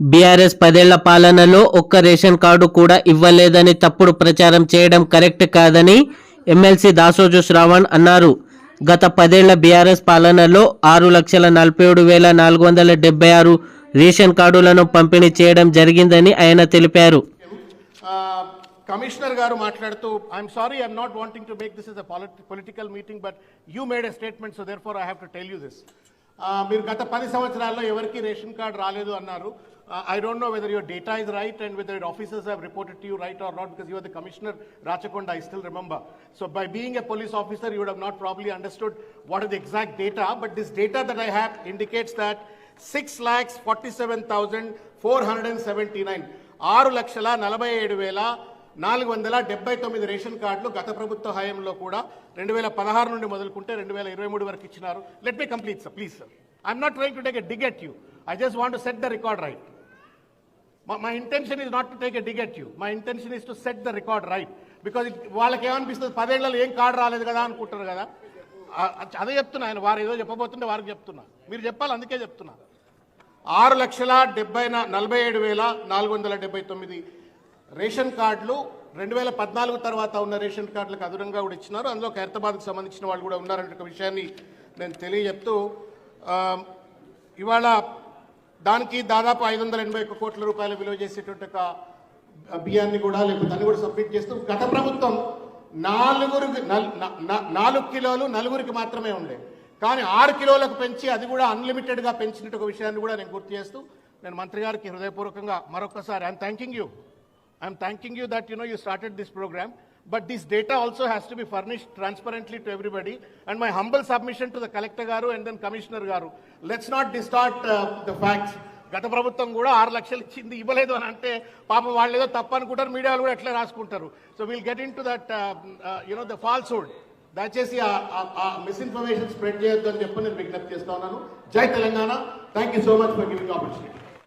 BRS పదేళ్ళ పాలనలో ఒక్క రేషన్ కార్డు కూడా ఇవ్వలేదని తప్పుడు ప్రచారం చేయడం కరెక్ట్ కాదని ఎమ్మెల్సీ దాసోజు శ్రావణ్ అన్నారు. గత పదేళ్ళ బీఆర్ఎస్ పాలనలో ఆరు లక్షల నలభై ఏడు వేల నాలుగు వందల డెబ్బై ఆరు రేషన్ కార్డులను పంపిణీ చేయడం జరిగిందని ఆయన తెలిపారు. కమిషనర్ గారు మాట్లాడుతూ I'm sorry I'm not wanting to make this is a political meeting but you made a statement so therefore I have to tell you this మీరు గత పది సంవత్సరాల్లో ఎవరికి రేషన్ కార్డ్ రాలేదు అన్నారు. I don't know whether your data is right and whether officers have reported to you right or not because your the commissioner Rachakonda I still remember so by being a police officer you would have not probably understood what is the exact data but this data that I have indicates that six lakhs forty seven thousand four hundred and seventy nine ఆరు లక్షల నలభై ఏడు వేల నాలుగు వందల డెబ్బై తొమ్మిది ration కార్డులు గత ప్రభుత్వ హయాంలో కూడా రెండు వేల పదహారు నుండి మొదలుకుంటే రెండు వేల ఇరవై మూడు వరకు ఇచ్చినారు. Let me complete sir please sir I'm not trying to take a dig at you I just want to set the record right my intention is not to take a dig at you my intention is to set the record right because వాళ్ళకి ఏమనిపిస్తుంది పదేళ్ళలో ఏం card రాలేదు కదా అనుకుంటారు కదా? అదే చెప్తున్నా ఆయన. వారు ఏదో చెప్పబోతుంటే వారికి చెప్తున్నా. మీరు చెప్పాలి అందుకే చెప్తున్నా. ఆరు లక్షల డెబ్బై నలభై ఏడు వేల నాలుగు వందల డెబ్బై తొమ్మిది రేషన్ కార్డులు రెండు వేల పద్నాలుగు తర్వాత ఉన్న రేషన్ కార్డులకు అదనంగా కూడా ఇచ్చినారు. అందులో ఖైరతాబాద్కు సంబంధించిన వాళ్ళు కూడా ఉన్నారనే విషయాన్ని నేను తెలియజెప్తూ ఇవాళ దానికి దాదాపు ఐదు వందల ఎనభై ఒక్క కోట్ల రూపాయలు విలువ చేసేటువంటి ఒక బియ్యాన్ని కూడా లేకపోతే దాన్ని కూడా సబ్మిట్ చేస్తూ గత ప్రభుత్వం నాలుగురు నల్- నా- నాలుగు కిలోలు నలుగురికి మాత్రమే ఉండే. కానీ ఆరు కిలోలకు పెంచి అది కూడా అన్లిమిటెడ్గా పెంచినట్టు ఒక విషయాన్ని కూడా నేను గుర్తు చేస్తూ నేను మంత్రి గారికి హృదయపూర్వకంగా మరొకసారి I'm thanking you. I'm thanking you you you know you started this this But but data data has to be furnished transparently to everybody. And and my humble submission the collector collector గారు and then commissioner గారు let's not distort the facts. గత ప్రభుత్వం కూడా ఆరు లక్షలు ఇచ్చింది ఇవ్వలేదు అని అంటే పాపం వాళ్ళు ఏదో తప్పు అనుకుంటారు మీడియా వాళ్ళు కూడా ఎట్లా రాసుకుంటారు? So will get into that you know the falsehood దయచేసి ఆ మిస్ఇన్ఫర్మేషన్ స్ప్రెడ్ చేయొద్దు అని చెప్పి నేను విజ్ఞప్తి చేస్తా ఉన్నాను. జై Telangana. Thank you so much for giving opportunity